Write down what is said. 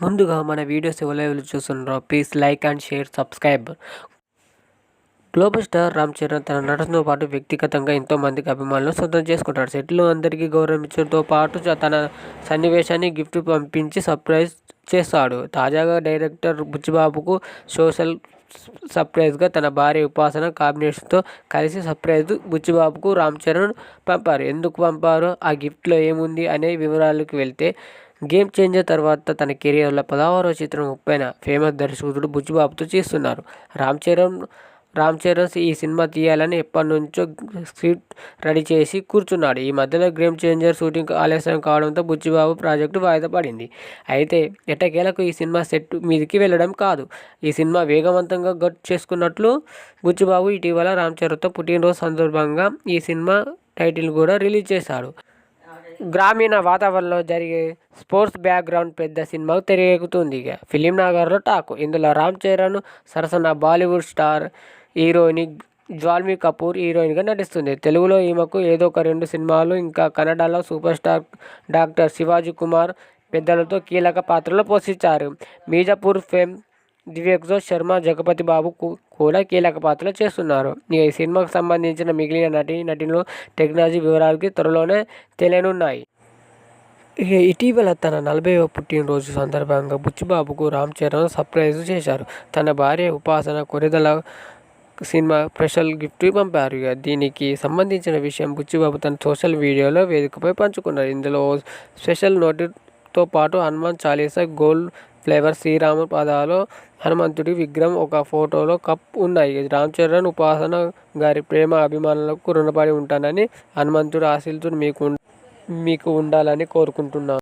ముందుగా మన వీడియోస్ ఎవరెవరు చూస్తున్నారో please like and share subscribe global star Ram Charan తన నటనతో పాటు వ్యక్తిగతంగా ఎంతో మందికి అభిమానులు సొంతం చేసుకుంటాడు. సెట్లు అందరికీ గౌరవించడంతో పాటు తన సన్నివేశాన్ని గిఫ్ట్ పంపించి సర్ప్రైజ్ చేస్తాడు. తాజాగా డైరెక్టర్ బుచ్చిబాబుకు సోషల్ సర్ప్రైజ్గా తన భార్య ఉపాసన కాంబినేషన్తో కలిసి సర్ప్రైజ్ బుచ్చిబాబుకు రామ్ చరణ్ పంపారు. ఎందుకు పంపారు? ఆ గిఫ్ట్లో ఏముంది? అనే వివరాలకు వెళ్తే గేమ్ చేంజర్ తర్వాత తన కెరియర్లో పదహారో చిత్రం ముప్పైన ఫేమస్ దర్శకుడు బుచ్చిబాబుతో చేస్తున్నారు. రామ్ చరణ్ రామ్ చరణ్ ఈ సినిమా తీయాలని ఎప్పటి నుంచో స్క్రిప్ట్ రెడీ చేసి కూర్చున్నాడు. ఈ మధ్యలో గేమ్ చేంజర్ షూటింగ్ ఆలస్యం కావడంతో బుచ్చిబాబు ప్రాజెక్టు వాయిదా పడింది. అయితే ఎట్టకేలకు ఈ సినిమా సెట్ మీదకి వెళ్ళడం కాదు. ఈ సినిమా వేగవంతంగా గట్ చేసుకున్నట్లు బుచ్చిబాబు ఇటీవల రామ్ చరణ్తో పుట్టినరోజు సందర్భంగా ఈ సినిమా టైటిల్ కూడా రిలీజ్ చేశాడు. గ్రామీణ వాతావరణంలో జరిగే స్పోర్ట్స్ బ్యాక్గ్రౌండ్ పెద్ద సినిమాకు తెరకెక్కుతుంది ఇక ఫిలిం నగర్లో టాక్. ఇందులో రామ్ చరణ్ సరసన బాలీవుడ్ స్టార్ హీరోయిన్ జ్వాల్మీ కపూర్ హీరోయిన్గా నటిస్తుంది. తెలుగులో ఈమెకు ఏదో ఒక రెండు సినిమాలు ఇంకా కన్నడలో super star doctor Shivaji Kumar పెద్దలతో కీలక పాత్రలు పోషించారు. మీజాపూర్ ఫేమ్ దివ్యక్జో శర్మ జగపతి బాబు కూడా కీలక పాత్రలు చేస్తున్నారు. ఈ సినిమాకు సంబంధించిన మిగిలిన నటి నటిలో టెక్నాలజీ వివరాలకి త్వరలోనే తెలియనున్నాయి ఇటీవల తన నలభైవ పుట్టినరోజు సందర్భంగా బుచ్చిబాబుకు రామ్ చరణ్ సర్ప్రైజ్ చేశారు. తన భార్య ఉపాసన కొరిదల సినిమా స్పెషల్ గిఫ్ట్ పంపారు. దీనికి సంబంధించిన విషయం బుచ్చిబాబు తన సోషల్ వీడియోలో వేదికపై పంచుకున్నారు. ఇందులో స్పెషల్ నోటి తో పాటు హనుమాన్ చాలీసా గోల్డ్ ఫ్లేవర్ శ్రీరామ పదాలు హనుమంతుడి విగ్రహం ఒక ఫోటోలో కప్ ఉన్నాయి. రామ్ చరణ్ ఉపాసన గారి ప్రేమ అభిమానులకు రుణపడి ఉంటానని హనుమంతుడు ఆశీస్సులు మీకు మీకు ఉండాలని కోరుకుంటున్నాను